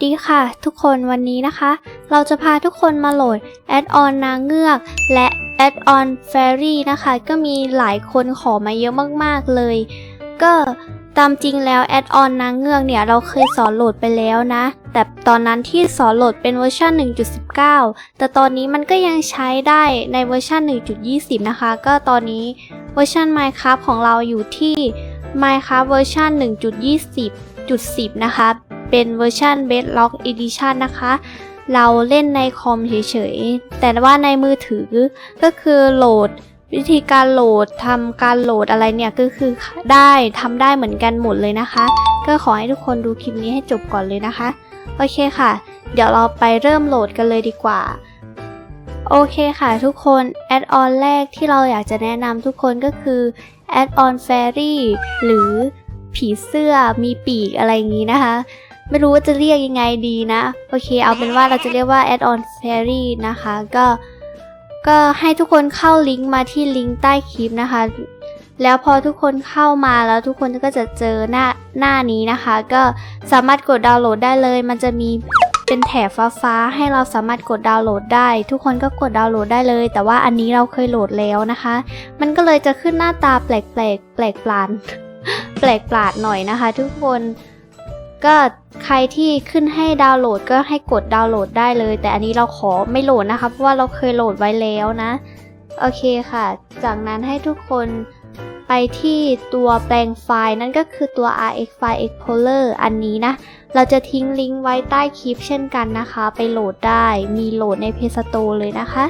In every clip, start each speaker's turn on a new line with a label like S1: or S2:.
S1: สวัสดีค่ะ ทุกคนวันนี้นะคะ เราจะพาทุกคนมาโหลดแอดออนนางเงือก และแอดออนแฟรี่นะคะ ก็มีหลายคนขอมาเยอะมากๆเลย ก็ตามจริงแล้วแอดออนนางเงือกเนี่ย เราเคยสอนโหลดไปแล้วนะ แต่ตอนนั้นที่สอนโหลดเป็นเวอร์ชัน1.19 แต่ตอนนี้มันก็ยังใช้ได้ในเวอร์ชัน1.20 นะคะ ก็ตอนนี้เวอร์ชัน Minecraft ของเราอยู่ที่ Minecraft เวอร์ชัน1.20.10 นะคะ เป็นเวอร์ชัน Bedrock Edition นะคะ เราเล่นในคอมเฉยๆ แต่ว่าในมือถือก็คือโหลดวิธีการโหลดทำการโหลดอะไรเนี่ยก็คือได้ทำได้เหมือนกันหมดเลยนะคะ ก็ขอให้ทุกคนดูคลิปนี้ให้จบก่อนเลยนะคะ โอเคค่ะ เดี๋ยวเราไปเริ่มโหลดกันเลยดีกว่าโอเคค่ะทุกคนแอดออนแรกที่เราอยากจะแนะนำทุกคนก็คือแอดออนแฟรี่หรือผีเสื้อมีปีกอะไรอย่างนี้นะคะ ไม่รู้ว่าจะเรียกยังไงดีนะ โอเค เอาเป็นว่าเราจะเรียกว่า add on fairy นะคะ ก็ ก็ให้ทุกคนเข้าลิงก์มาที่ลิงก์ใต้คลิปนะคะ แล้วพอทุกคนเข้ามาแล้วทุกคนก็จะเจอหน้าหน้านี้นะคะ ก็สามารถกดดาวน์โหลดได้เลย มันจะมีเป็นแถบฟ้าๆให้เราสามารถกดดาวน์โหลดได้ ทุกคนก็กดดาวน์โหลดได้เลย แต่ว่าอันนี้เราเคยโหลดแล้วนะคะ มันก็เลยจะขึ้นหน้าตาแปลกๆแปลกปลานแปลกปลาดหน่อยนะคะ ทุกคน ก็ใครที่ขึ้นให้ดาวน์โหลดก็ให้กดดาวน์โหลดได้เลย แต่อันนี้เราขอไม่โหลดนะคะเพราะว่าเราเคยโหลดไว้แล้วนะ โอเคค่ะ จากนั้นให้ทุกคนไปที่ตัวแปลงไฟล์นั่นก็คือตัว RX File Explorer อันนี้นะ เราจะทิ้งลิงก์ไว้ใต้คลิปเช่นกันนะคะ ไปโหลดได้มีโหลดใน Play Store เลยนะคะ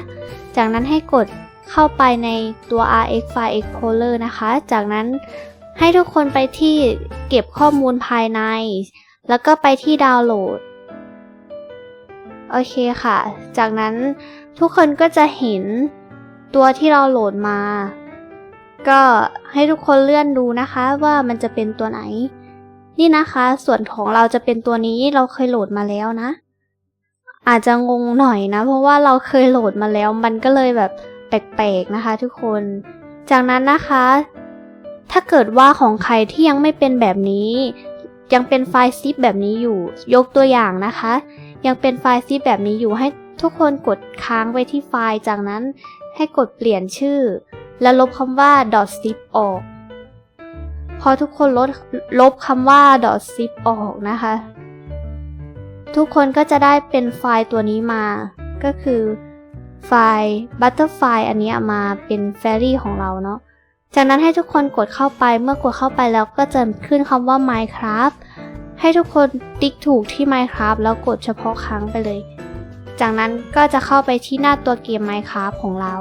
S1: จากนั้นให้กดเข้าไปในตัว RX File Explorer นะคะ จากนั้น ให้ทุกคนไปที่เก็บข้อมูลภายใน แล้วก็ไปที่ดาวน์โหลด โอเคค่ะ จากนั้นทุกคนก็จะเห็นตัวที่เราโหลดมา ก็ให้ทุกคนเลื่อนดูนะคะว่ามันจะเป็นตัวไหน นี่นะคะ ส่วนของเราจะเป็นตัวนี้เราเคยโหลดมาแล้วนะ อาจจะงงหน่อยนะ เพราะว่าเราเคยโหลดมาแล้ว มันก็เลยแบบแปลกๆนะคะ ทุกคน จากนั้นนะคะ ถ้าเกิดว่าของใครที่ยังไม่เป็นแบบนี้ ยังเป็นไฟล์ซิปแบบนี้อยู่ ยกตัวอย่างนะคะ ยังเป็นไฟล์ซิปแบบนี้อยู่ให้ทุกคนกดค้างไว้ที่ไฟล์ จากนั้นให้กดเปลี่ยนชื่อ แล้วลบคำว่า .zip ออก พอทุกคนลดลบคำว่า .zip ออกนะคะ ทุกคนก็จะได้เป็นไฟล์ตัวนี้มา ก็คือไฟล์ butterfly อันนี้มาเป็น fairy ของเราเนาะ จากนั้นให้ทุกคนกดเข้าไป เมื่อกดเข้าไปแล้วก็จะขึ้นคำว่า Minecraft ให้ทุกคนติ๊กถูกที่ Minecraft แล้วกดเฉพาะครั้งไปเลย จากนั้นก็จะเข้าไปที่หน้าตัวเกม Minecraft ของเรา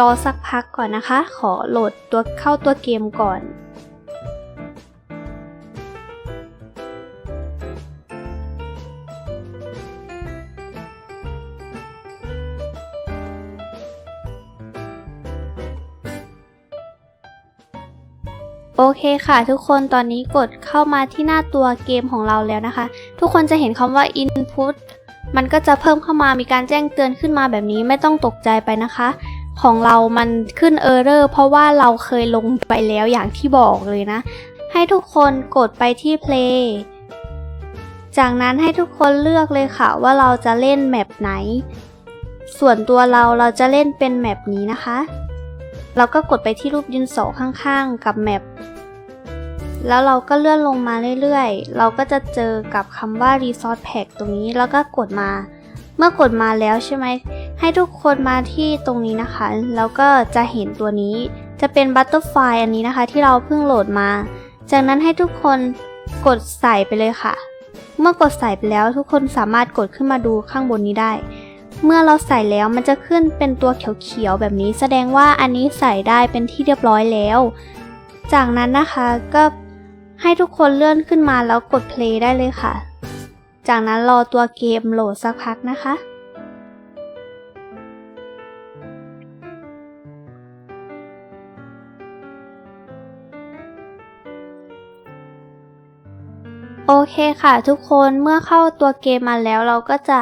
S1: รอสักพักก่อนนะคะ ขอโหลดตัวเข้าตัวเกมก่อน โอเคค่ะ ทุกคนตอนนี้กดเข้ามาที่หน้าตัวเกมของเราแล้วนะคะ ทุกคนจะเห็นคำว่า input มันก็จะเพิ่มเข้ามามีการแจ้งเตือนขึ้นมาแบบนี้ไม่ต้องตกใจไปนะคะ ของเรามันขึ้น error เพราะว่าเราเคยลงไปแล้วอย่างที่บอกเลยนะ ให้ทุกคนกดไปที่ play จากนั้นให้ทุกคนเลือกเลยค่ะว่าเราจะเล่นแมปไหน ส่วนตัวเราเราจะเล่นเป็นแมปนี้นะคะ เราก็กดไปที่รูปดินสอข้างๆ กับแมปแล้วเราก็เลื่อนลงมาเรื่อยๆ เราก็จะเจอกับคำว่า Resource Pack ตรงนี้แล้วก็กดมา เมื่อกดมาแล้วใช่ไหม ให้ทุกคนมาที่ตรงนี้นะคะ แล้วก็จะเห็นตัวนี้ จะเป็น Butterfly อันนี้นะคะ ที่เราเพิ่งโหลดมา จากนั้นให้ทุกคนกดใส่ไปเลยค่ะ เมื่อกดใส่ไปแล้วทุกคนสามารถกดขึ้นมาดูข้างบนนี้ได้ เมื่อเราใส่แล้วมันจะขึ้นเป็นตัวเขียวๆแบบนี้ แสดงว่าอันนี้ใส่ได้เป็นที่เรียบร้อยแล้ว จากนั้นนะคะก็ให้ทุกคนเลื่อนขึ้นมาแล้วกด play ได้เลยค่ะ จากนั้นรอตัวเกมโหลดสักพักนะคะโอเคค่ะทุกคนเมื่อเข้าตัวเกมมาแล้วเราก็จะ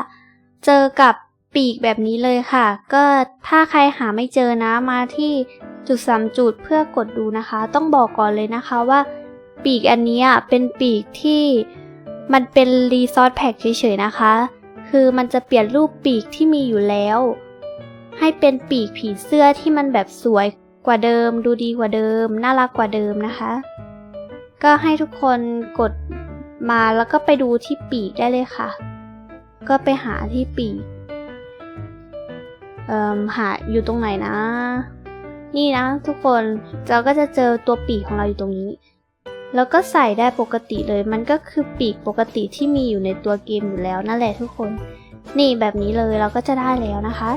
S1: เจอกับ ปีกแบบนี้เลยค่ะ ก็ถ้าใครหาไม่เจอนะมาที่จุดสามจุดเพื่อกดดูนะคะ ต้องบอกก่อนเลยนะคะว่า ปีกอันนี้เป็นปีกที่มันเป็นรีซอสแพ็กเฉยๆนะคะ คือมันจะเปลี่ยนรูปปีกที่มีอยู่แล้ว ให้เป็นปีกผีเสื้อที่มันแบบสวยกว่าเดิม ดูดีกว่าเดิม น่ารักกว่าเดิมนะคะ ก็ให้ทุกคนกดมาแล้วก็ไปดูที่ปีกได้เลยค่ะ ก็ไปหาที่ปีก เอ่อหาอยู่ตรงไหนนะ นี่นะทุกคนเราก็จะเจอตัวปีกของเราอยู่ตรงนี้ แล้วก็ใส่ได้ปกติเลย มันก็คือปีกปกติที่มีอยู่ในตัวเกมอยู่แล้วนั่นแหละทุกคน นี่แบบนี้เลยเราก็จะได้แล้วนะคะ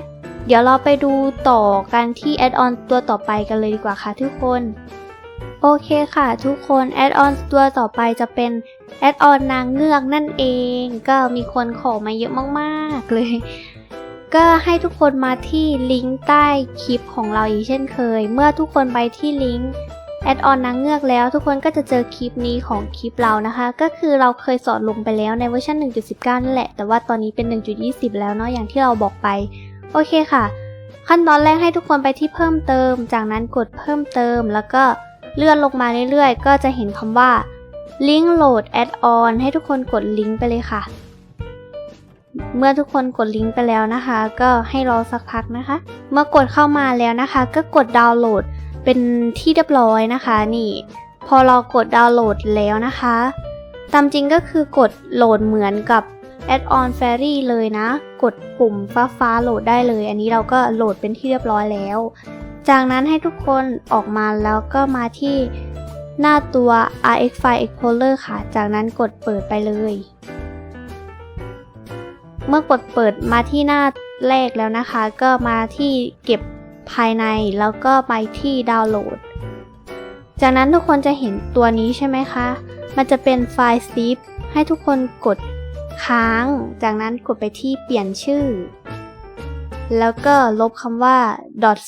S1: เดี๋ยวเราไปดูต่อกันที่แอดออนตัวต่อไปกันเลยดีกว่าค่ะทุกคนโอเคค่ะทุกคนแอดออนตัวต่อไปจะเป็นแอดออนนางเงือกนั่นเอง ก็มีคนขอมาเยอะมากๆเลย ก็ให้ทุกคนมาที่ลิงก์ใต้คลิปของเราอีกเช่นเคย เมื่อทุกคนไปที่ลิงก์แอดออนนางเงือกแล้ว ทุกคนก็จะเจอคลิปนี้ของคลิปเรานะคะ ก็คือเราเคยสอนลงไปแล้วในเวอร์ชัน1.19 นั่นแหละ แต่ว่าตอนนี้เป็น 1.20 แล้วเนาะอย่างที่เราบอกไป โอเคค่ะ ขั้นตอนแรกให้ทุกคนไปที่เพิ่มเติม จากนั้นกดเพิ่มเติม แล้วก็เลื่อนลงมาเรื่อยๆ ก็จะเห็นคำว่า Link Load Add-on ให้ทุกคนกดลิงก์ไปเลยค่ะ เมื่อทุกคนกดลิงก์ไปแล้วนะคะ ก็ให้รอสักพักนะคะ เมื่อกดเข้ามาแล้วนะคะ ก็กดดาวน์โหลดเป็นที่เรียบร้อยนะคะ นี่ พอเรากดดาวน์โหลดแล้วนะคะ ตามจริงก็คือกดโหลดเหมือนกับ Add-on Fairy เลยนะ กดปุ่มฟ้าฟ้าโหลดได้เลย อันนี้เราก็โหลดเป็นที่เรียบร้อยแล้ว จากนั้นให้ทุกคนออกมาแล้วก็มาที่หน้าตัว RX File Explorer ค่ะ จากนั้นกดเปิดไปเลย เมื่อกดเปิดมาที่หน้าแรกแล้วนะคะ ก็มาที่เก็บภายในแล้วก็ไปที่ดาวน์โหลด จากนั้นทุกคนจะเห็นตัวนี้ใช่ไหมคะ มันจะเป็นไฟล์ zip ให้ทุกคนกดค้าง จากนั้นกดไปที่เปลี่ยนชื่อ แล้วก็ลบคำว่า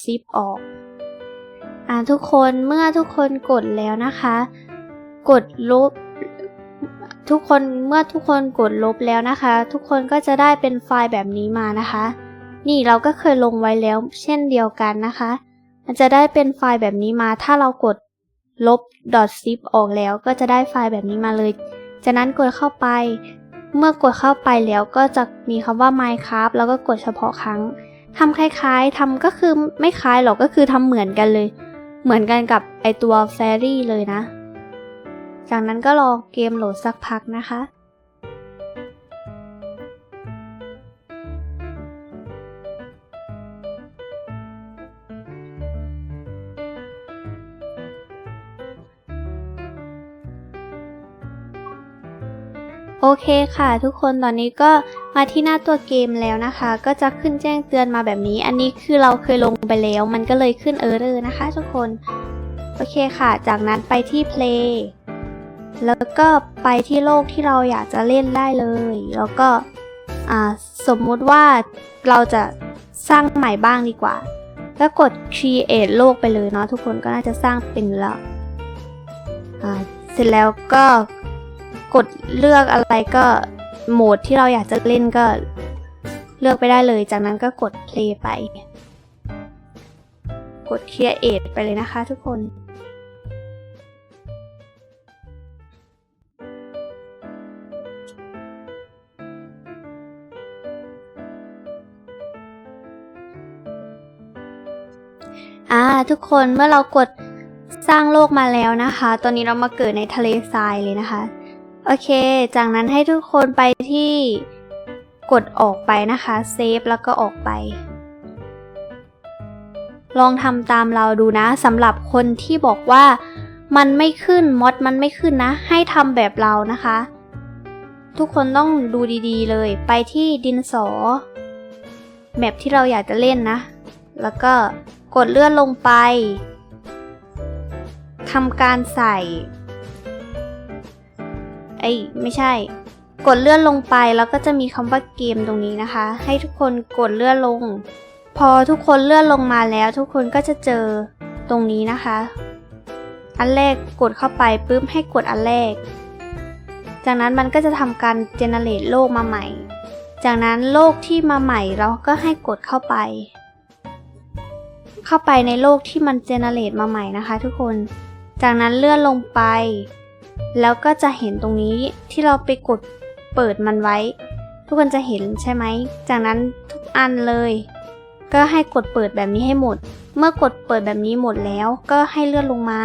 S1: .zip ออกอ่าทุกคนเมื่อทุกคนกดแล้วนะคะ กดลบ ทุกคนเมื่อทุกคนกดลบแล้วนะคะ ทุกคนก็จะได้เป็นไฟล์แบบนี้มานะคะ นี่เราก็เคยลงไว้แล้วเช่นเดียวกันนะคะ มันจะได้เป็นไฟล์แบบนี้มา ถ้าเรากดลบ .zip ออกแล้วก็จะได้ไฟล์แบบนี้มาเลย จากนั้นกดเข้าไป เมื่อกดเข้าไปแล้วก็จะมีคำว่า Minecraft แล้วก็กดเฉพาะครั้งทำคล้ายๆทำก็คือไม่คล้ายหรอกก็คือทำเหมือนกันเลย เหมือนกันกับไอตัว Fairy เลยนะ จากนั้นก็รอเกมโหลดสักพักนะคะ โอเคค่ะทุกคนตอนนี้ก็มาที่หน้าตัวเกมแล้วนะคะ ก็จะขึ้นแจ้งเตือนมาแบบนี้ อันนี้คือเราเคยลงไปแล้ว มันก็เลยขึ้นเออร์เรอร์นะคะทุกคน โอเคค่ะ จากนั้นไปที่ play แล้วก็ไปที่โลกที่เราอยากจะเล่นได้เลย แล้วก็สมมุติว่าเราจะสร้างใหม่บ้างดีกว่า ก็กด create โลกไปเลยเนาะทุกคนก็น่าจะสร้างเป็นแล้วเสร็จแล้วก็กดเลือกอะไรก็โหมดที่เราอยากจะเล่นก็เลือกไปได้เลย จากนั้นก็กด play ไป กด create ไปเลยนะคะทุกคน อ่าทุกคนเมื่อเรากดสร้างโลกมาแล้วนะคะ ตอนนี้เรามาเกิดในทะเลทรายเลยนะคะ โอเค จากนั้นให้ทุกคนไปที่กดออกไปนะคะเซฟแล้วก็ออกไป ลองทำตามเราดูนะสำหรับคนที่บอกว่ามันไม่ขึ้นมอดมันไม่ขึ้นนะ ให้ทำแบบเรานะคะ ทุกคนต้องดูดีๆ เลยไปที่ดินสอ แมปที่เราอยากจะเล่นนะ แล้วก็ กดเลื่อนลงไปทำการใส่เอ้ไม่ใช่ กดเลื่อนลงไปแล้วก็จะมีคำว่าเกมตรงนี้นะคะ ให้ทุกคนกดเลื่อนลง พอทุกคนเลื่อนลงมาแล้วทุกคนก็จะเจอตรงนี้นะคะ อันแรกกดเข้าไปปุ๊บให้กดอันแรก จากนั้นมันก็จะทำการเจเนเรตโลกมาใหม่ จากนั้นโลกที่มาใหม่เราก็ให้กดเข้าไป เข้าไปในโลกที่มันเจเนเรตมาใหม่นะคะทุกคน จากนั้นเลื่อนลงไป แล้วก็จะเห็นตรงนี้ที่เราไปกดเปิดมันไว้ ทุกคนจะเห็นใช่ไหม จากนั้นทุกอันเลย ก็ให้กดเปิดแบบนี้ให้หมด เมื่อกดเปิดแบบนี้หมดแล้วก็ให้เลื่อนลงมา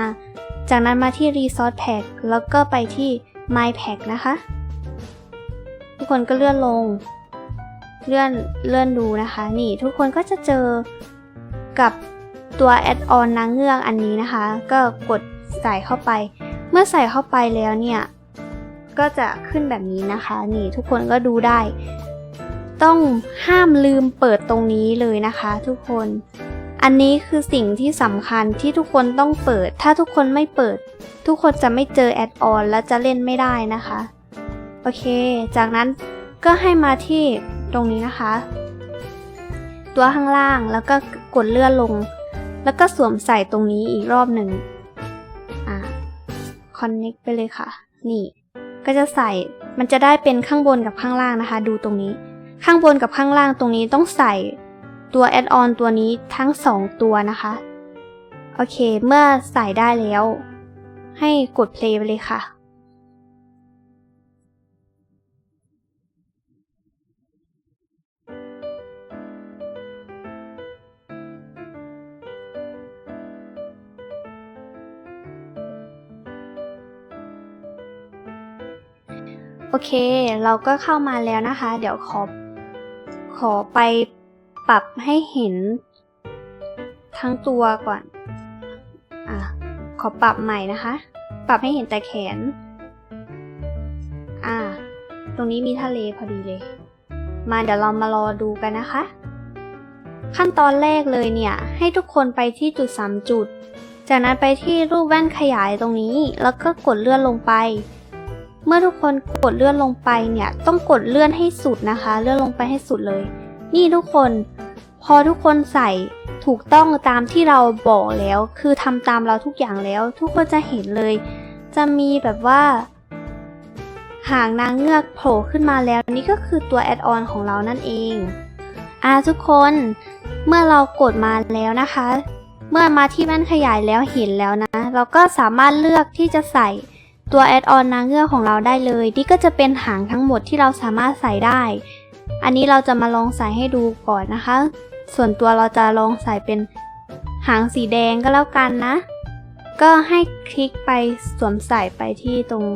S1: จากนั้นมาที่ Resource Pack แล้วก็ไปที่ My Pack นะคะ ทุกคนก็เลื่อนลง เลื่อนเลื่อนดูนะคะ นี่ทุกคนก็จะเจอ กับตัวแอดออนนางเงือกอันนี้นะคะ ก็กดใส่เข้าไป เมื่อใส่เข้าไปแล้วเนี่ย ก็จะขึ้นแบบนี้นะคะ นี่ทุกคนก็ดูได้ ต้องห้ามลืมเปิดตรงนี้เลยนะคะ ทุกคน อันนี้คือสิ่งที่สำคัญที่ทุกคนต้องเปิด ถ้าทุกคนไม่เปิด ทุกคนจะไม่เจอแอดออนและจะเล่นไม่ได้นะคะ โอเค จากนั้นก็ให้มาที่ตรงนี้นะคะ ตัวข้างล่างแล้วก็ กดเลื่อนลง แล้วก็สวมใส่ตรงนี้อีกรอบหนึ่งอ่า connect ไปเลยค่ะ นี่ ก็จะใส่มันจะได้เป็นข้างบนกับข้างล่างนะคะ ดูตรงนี้ ข้างบนกับข้างล่างตรงนี้ต้องใส่ตัวแอดออนตัวนี้ทั้งสองตัวนะคะ โอเค เมื่อใส่ได้แล้ว ให้กด play ไปเลยค่ะ โอเค เราก็เข้ามาแล้วนะคะ เดี๋ยวขอ ขอไปปรับให้เห็น ทั้งตัวก่อน อะ ขอปรับใหม่นะคะ ปรับให้เห็นแต่แขน อ่า ตรงนี้มีทะเลพอดีเลย มาเดี๋ยวเรามารอดูกันนะคะ ขั้นตอนแรกเลยเนี่ย ให้ทุกคนไปที่จุด 3 จุด จากนั้นไปที่รูปแว่นขยายตรงนี้ แล้วก็กดเลื่อนลงไป เมื่อทุกคนกดเลื่อนลงไปเนี่ยต้องกดเลื่อนให้สุดนะคะ เลื่อนลงไปให้สุดเลย นี่ทุกคนพอทุกคนใส่ถูกต้องตามที่เราบอกแล้ว คือทำตามเราทุกอย่างแล้ว ทุกคนจะเห็นเลย จะมีแบบว่าหางนางเงือกโผล่ขึ้นมาแล้วนี่ก็คือตัวแอดออนของเรานั่นเองอ่าทุกคนเมื่อเรากดมาแล้วนะคะ เมื่อมาที่แว่นขยายแล้วเห็นแล้วนะ เราก็สามารถเลือกที่จะใส่ ตัวแอดออนนางเงือกของเราได้เลย นี่ก็จะเป็นหางทั้งหมดที่เราสามารถใส่ได้ อันนี้เราจะมาลองใส่ให้ดูก่อนนะคะ ส่วนตัวเราจะลองใส่เป็นหางสีแดงก็แล้วกันนะ ก็ให้คลิกไปสวมใส่ไปที่ตรง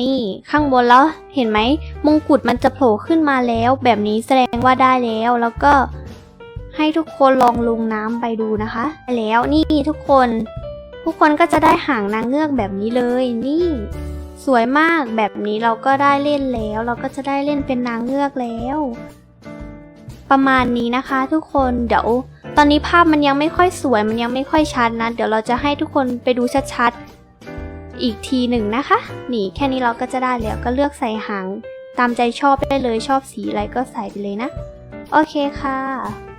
S1: นี่ข้างบนแล้วเห็นไหมมงกุฎมันจะโผล่ขึ้นมาแล้ว แบบนี้แสดงว่าได้แล้ว แล้วก็ให้ทุกคนลองลงน้ำไปดูนะคะแล้วนี่ทุกคน ทุกคนก็จะได้หางนางเงือกแบบนี้เลย นี่ สวยมากแบบนี้เราก็ได้เล่นแล้ว เราก็จะได้เล่นเป็นนางเงือกแล้ว ประมาณนี้นะคะ ทุกคนเดี๋ยวตอนนี้ภาพมันยังไม่ค่อยสวยมันยังไม่ค่อยชัดนะ เดี๋ยวเราจะให้ทุกคนไปดูชัดๆอีกทีหนึ่งนะคะ นี่แค่นี้เราก็จะได้แล้วก็เลือกใส่หางตามใจชอบได้เลยชอบสีอะไรก็ใส่ไปเลยนะ โอเคค่ะ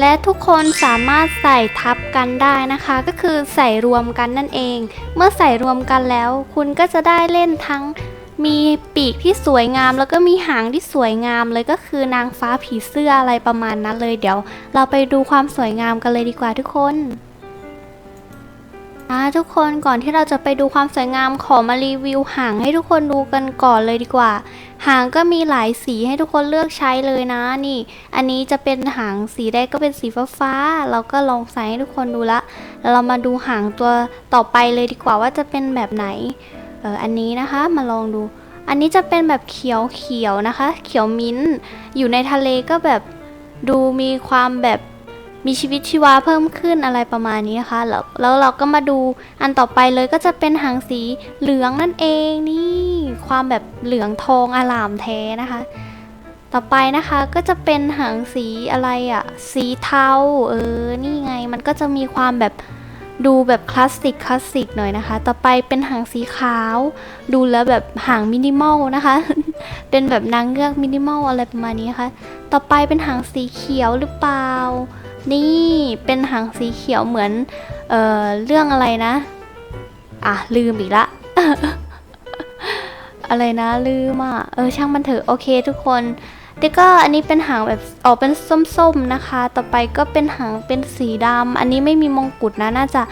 S1: และทุกคนสามารถใส่ทับกันได้นะคะ ก็คือใส่รวมกันนั่นเอง เมื่อใส่รวมกันแล้ว คุณก็จะได้เล่นทั้งมีปีกที่สวยงาม แล้วก็มีหางที่สวยงามเลยก็คือนางฟ้าผีเสื้ออะไรประมาณนั้นเลยเดี๋ยว เราไปดูความสวยงามกันเลยดีกว่าทุกคน อ่าทุกคนก่อนที่เราจะไปดูความสวยงามขอมารีวิวหางให้ทุกคนดูกันก่อนเลยดีกว่า หางก็มีหลายสีให้ทุกคนเลือกใช้เลยนะนี่ อันนี้จะเป็นหางสีแดงก็เป็นสีฟ้าฟาๆเราก็ลองใส่ให้ทุกคนดูละแล้วเรามาดูหางตัวต่อไปเลยดีกว่าว่าจะเป็นแบบไหนเอออันนี้นะคะมาลองดู อันนี้จะเป็นแบบเขียวเขียวๆนะคะ เขียวมิ้นท์อยู่ในทะเลก็แบบดูมีความแบบ มีชีวิตชีวาเพิ่มขึ้นอะไรประมาณนี้นะคะ แล้วแล้วเราก็มาดูอันต่อไปเลยก็จะเป็นหางสีเหลืองนั่นเองนี่ ความแบบเหลืองทองอลามแท้นะคะ ต่อไปนะคะก็จะเป็นหางสีอะไรอะ่ะสีเทาเออนี่ไงมันก็จะมีความแบบดูแบบคลาสสิกคลาสสิกหน่อยนะคะ ต่อไปเป็นหางสีขาว ดูแล้วแบบหางมินิมอลนะคะ เป็นแบบนางเงือกมินิมอลอะไรประมาณนี้นะคะต่อไปเป็นหางสีเขียวหรือเปล่า นี่เป็นหางสีเขียวเหมือน เอ่อ เรื่องอะไรนะ อะ ลืมอีกละ อะไรนะ ลืมอะ เออ ช่างมันเถอะ โอเคทุกคนเดี๋ยวก็อันนี้เป็นหางแบบออกเป็นส้มๆนะคะ ต่อไปก็เป็นหางเป็นสีดำ อันนี้ไม่มีมงกุฎนะ น่าจะ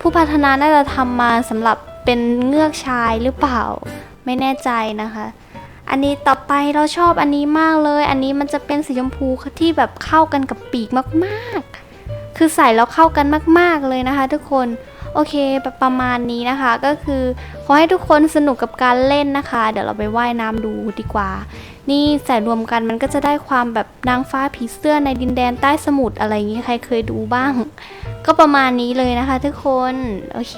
S1: ผู้พัฒนาน่าจะทำมาสำหรับเป็นเงือกชายหรือเปล่า ไม่แน่ใจนะคะ อันนี้ต่อไปเราชอบอันนี้มากเลย อันนี้มันจะเป็นสีชมพูที่แบบเข้ากันกับปีกมากๆ คือใส่แล้วเข้ากันมากๆเลยนะคะ ทุกคนโอเคประมาณนี้นะคะก็คือขอให้ทุกคนสนุกกับการเล่นนะคะ เดี๋ยวเราไปว่ายน้ำดูดีกว่า นี่ใส่รวมกันมันก็จะได้ความแบบนางฟ้าผีเสื้อในดินแดนใต้สมุทรอะไรอย่างนี้ใครเคยดูบ้าง ก็ประมาณนี้เลยนะคะ ทุกคน โอเค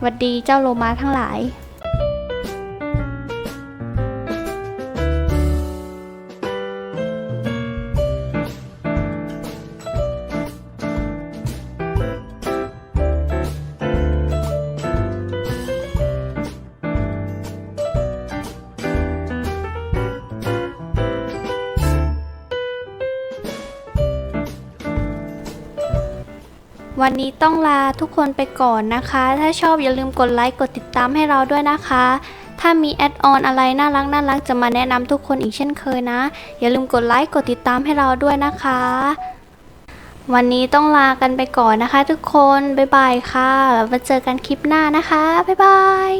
S1: หวัดดีเจ้าโลมาทั้งหลาย วันนี้ต้องลาทุกคนไปก่อนนะคะ ถ้าชอบอย่าลืมกดไลค์กดติดตามให้เราด้วยนะคะ ถ้ามีแอดออนอะไรน่ารักน่ารักจะมาแนะนำทุกคนอีกเช่นเคยนะ อย่าลืมกดไลค์กดติดตามให้เราด้วยนะคะ วันนี้ต้องลากันไปก่อนนะคะ ทุกคน บ๊ายบายค่ะแล้วมาเจอกันคลิปหน้านะคะ บ๊ายบาย